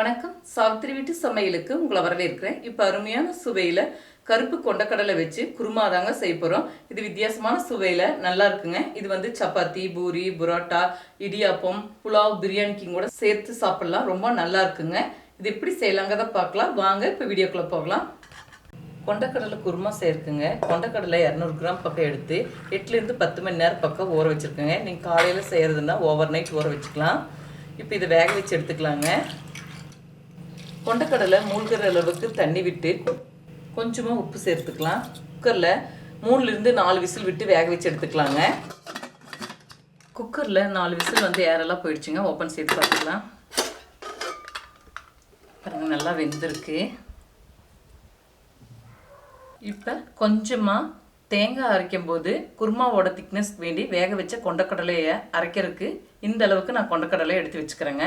வணக்கம். சாவித்திரி வீட்டு சமையலுக்கு உங்களை வரவேற்கிறேன். இப்போ அருமையான சுவையில் கருப்பு கொண்டக்கடலை வச்சு குருமா தாங்க செய்ய போகிறோம் இது வித்தியாசமான சுவையில் நல்லா இருக்குங்க. இது வந்து சப்பாத்தி பூரி புரோட்டா இடியாப்பம் புலாவ் பிரியாணிக்கும் கூட சேர்த்து சாப்பிட்லாம். ரொம்ப நல்லா இருக்குங்க. இது எப்படி செய்யலாங்கிறத பார்க்கலாம். வாங்க இப்போ வீடியோக்குள்ளே போகலாம். கொண்டக்கடலை குருமா சேர்க்குங்க. கொண்டக்கடலை இரநூறு கிராம் பக்கம் எடுத்து எட்டுலேருந்து பத்து மணி நேரம் பக்கம் ஊற வச்சுருக்கோங்க. நீங்கள் காலையில் செய்கிறதுனா ஓவர் நைட் ஊற வச்சுக்கலாம். இப்போ இதை வேக வச்சு எடுத்துக்கலாங்க. கொண்டக்கடலை மூழ்கிற அளவுக்கு தண்ணி விட்டு கொஞ்சமாக உப்பு சேர்த்துக்கலாம். குக்கரில் மூணுலேருந்து நாலு விசில் விட்டு வேக வச்சு எடுத்துக்கலாங்க. குக்கரில் நாலு விசில் வந்து ஏரெல்லாம் போயிடுச்சுங்க. ஓப்பன் செய்து பார்த்துக்கலாம். பாருங்க நல்லா வெந்திருக்கு. இப்போ கொஞ்சமாக தேங்காய் அரைக்கும் போது குருமாவோட திக்னஸ்க்கு வேண்டி வேக வச்ச கொண்டக்கடலையை அரைக்கிறதுக்கு இந்த அளவுக்கு நான் கொண்டக்கடலையை எடுத்து வச்சுக்கிறேங்க.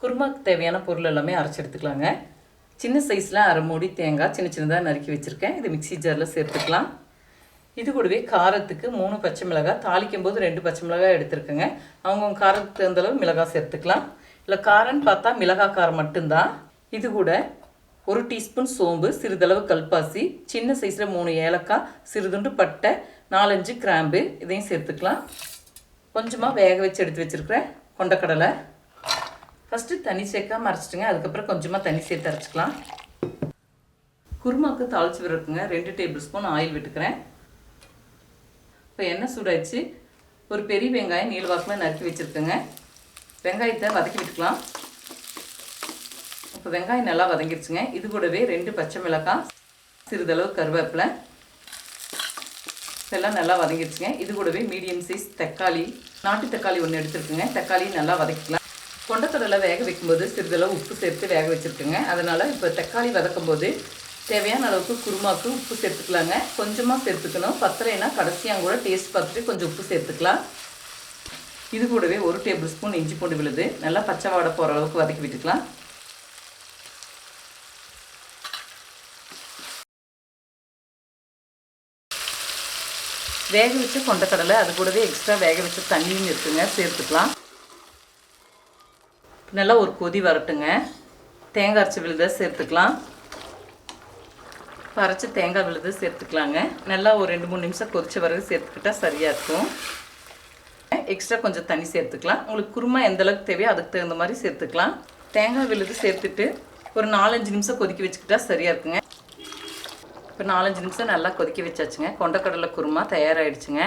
குருமாக்கு தேவையான பொருள் எல்லாமே அரைச்சி எடுத்துக்கலாங்க. சின்ன சைஸில் அரை மூடி தேங்காய் சின்ன சின்னதாக நறுக்கி வச்சுருக்கேன். இது மிக்ஸி ஜாரில் சேர்த்துக்கலாம். இது கூடவே காரத்துக்கு மூணு பச்சை மிளகாய் தாளிக்கும் போது ரெண்டு பச்சை மிளகாய் எடுத்துருக்கேங்க. அவங்கவுங்க காரத்துக்கு தகுந்த அளவு மிளகாய் சேர்த்துக்கலாம். இல்லை காரம்னு பார்த்தா மிளகாய் காரம் மட்டும்தான். இது கூட ஒரு டீஸ்பூன் சோம்பு சிறிதளவு கல்பாசி சின்ன சைஸில் மூணு ஏலக்காய் சிறிதுண்டு பட்டை நாலஞ்சு கிராம்பு இதையும் சேர்த்துக்கலாம். கொஞ்சமாக வேக வச்சு எடுத்து வச்சுருக்கிறேன் கொண்டக்கடலை. ஃபஸ்ட்டு தனி சேர்க்காம அரைச்சிட்டுங்க அதுக்கப்புறம் கொஞ்சமாக தனி சேர்த்து அரைச்சிக்கலாம். குருமாவுக்கு தாளிச்சு விடுறதுக்குங்க ரெண்டு டேபிள் ஸ்பூன் ஆயில் விட்டுக்கிறேன். இப்போ எண்ணெய் சூடாயிடுச்சு. ஒரு பெரிய வெங்காயம் நீளவாக்கமாக நறுக்கி வச்சுருக்கேங்க. வெங்காயத்தை வதக்கி விட்டுக்கலாம். இப்போ வெங்காயம் நல்லா வதங்கிடுச்சுங்க இது கூடவே ரெண்டு பச்சை மிளகாய் சிறிதளவு கருவேப்பிலை. இதெல்லாம் நல்லா வதங்கிடுச்சுங்க இது கூடவே மீடியம் சைஸ் தக்காளி நாட்டு தக்காளி ஒன்று எடுத்துருக்குங்க. தக்காளி நல்லா வதக்கிக்கலாம். கொண்டக்கடலை வேக வைக்கும்போது சிறிதளவு உப்பு சேர்த்து வேக வச்சுருக்குங்க. அதனால் இப்போ தக்காளி வதக்கும் போது தேவையான அளவுக்கு குருமாக்கு உப்பு சேர்த்துக்கலாங்க. கொஞ்சமாக சேர்த்துக்கணும். பத்தலைனா கடைசியாக கூட டேஸ்ட் பார்த்துட்டு கொஞ்சம் உப்பு சேர்த்துக்கலாம். இது கூடவே ஒரு டேபிள் ஸ்பூன் இஞ்சி பூண்டு விழுது. நல்லா பச்சை வாடை போகிற அளவுக்கு வதக்கி விட்டுக்கலாம். வேக வச்ச கொண்டக்கடலை அது கூடவே எக்ஸ்ட்ரா வேக வச்ச தண்ணியும் இருக்குங்க. சேர்த்துக்கலாம். நல்லா ஒரு கொதி வரட்டுங்க. தேங்காய் அரைச்சி விழுத சேர்த்துக்கலாம். அரைச்சி தேங்காய் விழுது சேர்த்துக்கலாங்க. நல்லா ஒரு ரெண்டு மூணு நிமிஷம் கொதிச்ச பிறகு சேர்த்துக்கிட்டா சரியாக இருக்கும். எக்ஸ்ட்ரா கொஞ்சம் தண்ணி சேர்த்துக்கலாம். உங்களுக்கு குருமா எந்த அளவுக்கு தேவையோ அதுக்கு தகுந்த மாதிரி சேர்த்துக்கலாம். தேங்காய் விழுது சேர்த்துட்டு ஒரு நாலஞ்சு நிமிஷம் கொதிக்க வச்சுக்கிட்டா சரியாக இருக்குங்க. இப்போ நாலஞ்சு நிமிஷம் நல்லா கொதிக்க வச்சாச்சுங்க. கொண்டக்கடலை குருமா தயாராகிடுச்சுங்க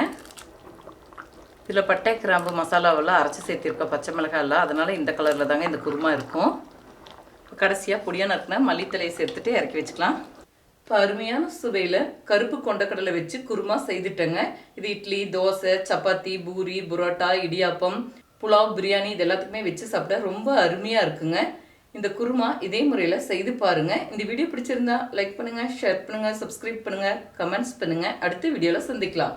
இதில் பட்டை கிராம்பு மசாலாவெல்லாம் அரைச்சி சேர்த்திருக்கோம் பச்சை மிளகாய் எல்லாம். அதனால் இந்த கலரில் தாங்க இந்த குருமா இருக்கும். இப்போ கடைசியாக பொடியாக நறுக்கின மல்லித்தலையை சேர்த்துட்டு இறக்கி வச்சுக்கலாம். இப்போ அருமையான சுவையில் கருப்பு கொண்டக்கடலை வச்சு குருமா செய்துட்டேங்க. இது இட்லி தோசை சப்பாத்தி பூரி புரோட்டா இடியாப்பம் புலாவ் பிரியாணி இது எல்லாத்துக்குமே வச்சு சாப்பிட ரொம்ப அருமையாக இருக்குங்க. இந்த குருமா இதே முறையில் செய்து பாருங்கள் இந்த வீடியோ பிடிச்சிருந்தா லைக் பண்ணுங்கள் ஷேர் பண்ணுங்கள் சப்ஸ்கிரைப் பண்ணுங்கள் கமெண்ட்ஸ் பண்ணுங்கள் அடுத்த வீடியோவில் சந்திக்கலாம்.